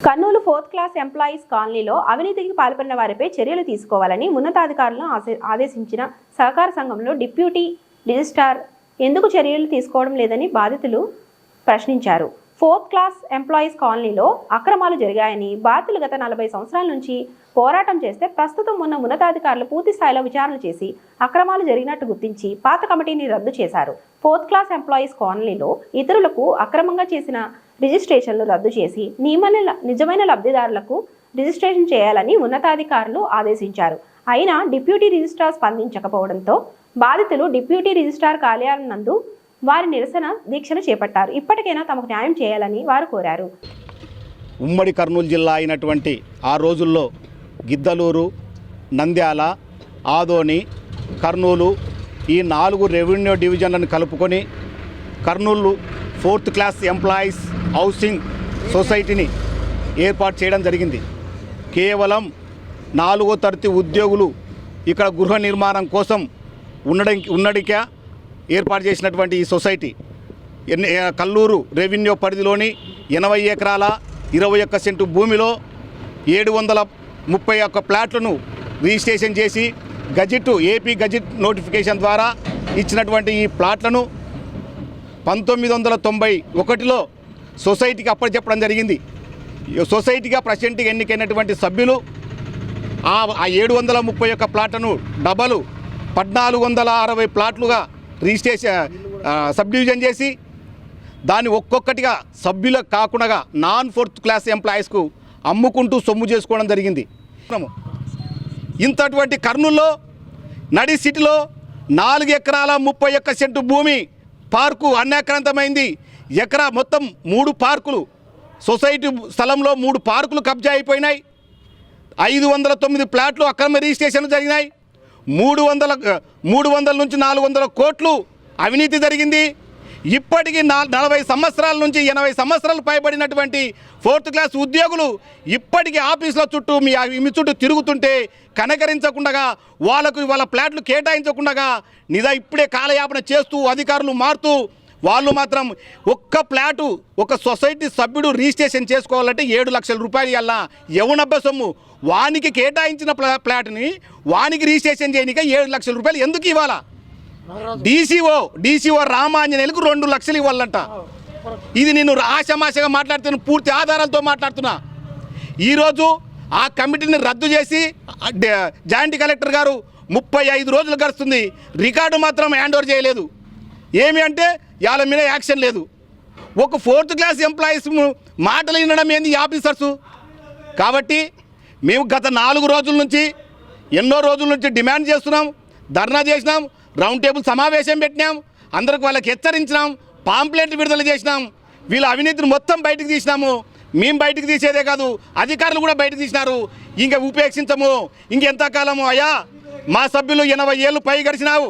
Kurnool fourth class employees కాలనీలో అవినీతికి పాల్పడిన వారిపై చర్యలు తీసుకోవాలని ఉన్నతాధికారులను ఆదేశించిన సహకార సంఘంలో డిప్యూటీ రిజిస్ట్రార్ ఎందుకు చర్యలు తీసుకోవడం లేదని బాధితులు ప్రశ్నించారు. ఫోర్త్ క్లాస్ ఎంప్లాయీస్ కాలనీలో అక్రమాలు జరిగాయని బాధితులు గత నలభై సంవత్సరాల నుంచి పోరాటం చేస్తే ప్రస్తుతం ఉన్న ఉన్నతాధికారులు పూర్తి స్థాయిలో విచారణ చేసి అక్రమాలు జరిగినట్టు గుర్తించి పాత కమిటీని రద్దు చేశారు. ఫోర్త్ క్లాస్ ఎంప్లాయీస్ కాలనీలో ఇతరులకు అక్రమంగా చేసిన రిజిస్ట్రేషన్లు రద్దు చేసి నియమన నిజమైన లబ్ధిదారులకు రిజిస్ట్రేషన్ చేయాలని ఉన్నతాధికారులు ఆదేశించారు. అయినా డిప్యూటీ రిజిస్ట్రార్ స్పందించకపోవడంతో బాధితులు డిప్యూటీ రిజిస్ట్రార్ కార్యాలయం నందు వారి నిరసన దీక్షను చేపట్టారు. ఇప్పటికైనా తమకు న్యాయం చేయాలని వారు కోరారు. ఉమ్మడి కర్నూలు జిల్లా అయినటువంటి ఆ రోజుల్లో గిద్దలూరు నంద్యాల ఆదోని కర్నూలు ఈ నాలుగు రెవెన్యూ డివిజన్లను కలుపుకొని Kurnool fourth class employees housing సొసైటీని ఏర్పాటు చేయడం జరిగింది. కేవలం నాలుగో తరగతి ఉద్యోగులు ఇక్కడ గృహ నిర్మాణం కోసం ఉండడం ఉన్నడికే ఏర్పాటు చేసినటువంటి ఈ సొసైటీ ఎన్ని- కల్లూరు రెవెన్యూ పరిధిలోని ఎనభై ఎకరాల ఇరవై ఒక్క సెంటు భూమిలో ఏడు వందల ముప్పై ఒక్క ప్లాట్లను రిజిస్ట్రేషన్ చేసి gazette A P gazette notification ద్వారా ఇచ్చినటువంటి ఈ ప్లాట్లను పంతొమ్మిది వందల తొంభై ఒకటిలో సొసైటీకి అప్పచెప్పడం జరిగింది. ఈ సొసైటీగా ప్రెసిడెంట్గా ఎన్నికైనటువంటి సభ్యులు ఆ ఆ ఏడు వందల ముప్పై ఒక్క ప్లాట్లను డబలు పద్నాలుగు వందల అరవై ప్లాట్లుగా రిజిస్ట్రేషన్ సబ్ డివిజన్ చేసి దాన్ని ఒక్కొక్కటిగా సభ్యులకు కాకుండా నాన్ ఫోర్త్ క్లాస్ ఎంప్లాయీస్కు అమ్ముకుంటూ సొమ్ము చేసుకోవడం జరిగింది. ఇంతటువంటి కర్నూల్లో నడి సిటీలో నాలుగు ఎకరాల ముప్పై ఒక్క సెంటు భూమి పార్కు అన్యాక్రాంతమైంది. ఎకరా మొత్తం మూడు పార్కులు సొసైటీ స్థలంలో మూడు పార్కులు కబ్జా అయిపోయినాయి. ఐదు వందల తొమ్మిది ప్లాట్లు అక్రమ రిజిస్ట్రేషన్లు జరిగినాయి. మూడు వందల మూడు వందల నుంచి నాలుగు వందల కోట్లు అవినీతి జరిగింది. ఇప్పటికీ నా నలభై సంవత్సరాల నుంచి ఎనభై సంవత్సరాలు పైబడినటువంటి ఫోర్త్ క్లాస్ ఉద్యోగులు ఇప్పటికీ ఆఫీసుల చుట్టూ మీ మీ చుట్టూ తిరుగుతుంటే కనకరించకుండా వాళ్ళకు వాళ్ళ ప్లాట్లు కేటాయించకుండా నిజా ఇప్పుడే కాలయాపన చేస్తూ అధికారులు మారుతూ వాళ్ళు మాత్రం ఒక్క ప్లాటు ఒక సొసైటీ సభ్యుడు రిజిస్ట్రేషన్ చేసుకోవాలంటే ఏడు లక్షల రూపాయలు ఇవ్వాలా యవనబ్బ సొమ్ము. వానికి కేటాయించిన ప్లా ప్లాట్ని వానికి రిజిస్ట్రేషన్ చేయనిక ఏడు లక్షల రూపాయలు ఎందుకు ఇవ్వాలా? డీసీఓ డీసీఓ రామాంజనేయులకు రెండు లక్షలు ఇవ్వాలంట. ఇది నేను ఆశమాషగా మాట్లాడుతున్నాను పూర్తి ఆధారాలతో మాట్లాడుతున్నా. ఈరోజు ఆ కమిటీని రద్దు చేసి జాయింట్ కలెక్టర్ గారు ముప్పై ఐదు రోజులు గడుస్తుంది. రికార్డు మాత్రం హ్యాండ్ ఓవర్ చేయలేదు. ఏమి అంటే వాళ్ళ మీద యాక్షన్ లేదు. ఒక ఫోర్త్ క్లాస్ ఎంప్లాయీస్ మాటలు వినడం ఏంది ఈ ఆఫీసర్సు? కాబట్టి మేము గత నాలుగు రోజుల నుంచి ఎన్నో రోజుల నుంచి డిమాండ్ చేస్తున్నాం ధర్నా చేసినాం రౌండ్ టేబుల్ సమావేశం పెట్టినాం అందరికి వాళ్ళకి హెచ్చరించినాం పాంప్లెట్ విడుదల చేసినాం వీళ్ళ అవినీతిని మొత్తం బయటకు తీసినాము. మేము బయటకు తీసేదే కాదు అధికారులు కూడా బయటకు తీసినారు. ఇంకా ఉపేక్షించము ఇంకెంతకాలము అయ్యా? మా సభ్యులు ఎనభై ఏళ్ళు పై గడిచినావు.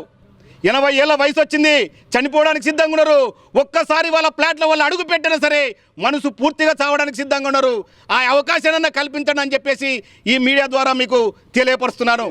ఎనభై ఏళ్ళ వయసు వచ్చింది. చనిపోవడానికి సిద్ధంగా ఉన్నారు. ఒక్కసారి వాళ్ళ ప్లాట్ల వాళ్ళు అడుగు పెట్టినా సరే మనసు పూర్తిగా చావడానికి సిద్ధంగా ఉన్నారు. ఆ అవకాశాన్ని కల్పించండి అని చెప్పేసి ఈ మీడియా ద్వారా మీకు తెలియపరుస్తున్నాను.